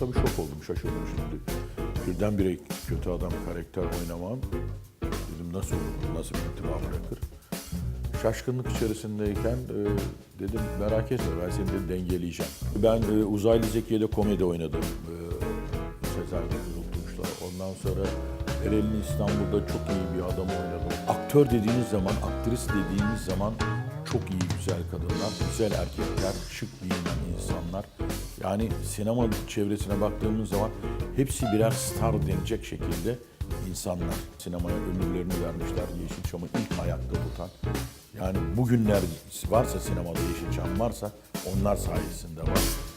tabii şok oldum, şaşırdım şimdi. Birdenbire kötü adam karakter oynamam. Dedim nasıl olur, nasıl bir intiba bırakır? Şaşkınlık içerisindeyken e, dedim merak etme ben seni de dengeleyeceğim. Ben e, Uzaylı Zekiye'de komedi oynadım. E, Sezer Kızıltunç'la. Ondan sonra Eren'in İstanbul'da çok iyi bir adamı oynadım. Aktör dediğiniz zaman, aktris dediğiniz zaman çok iyi güzel kadınlar, güzel erkekler, şık giyinen insanlar. Yani sinema çevresine baktığımız zaman hepsi birer star denecek şekilde insanlar. Sinemaya ömürlerini vermişler, Yeşilçam'ı ilk ayakta tutan. Yani bugünler varsa sinemada Yeşilçam varsa onlar sayesinde var.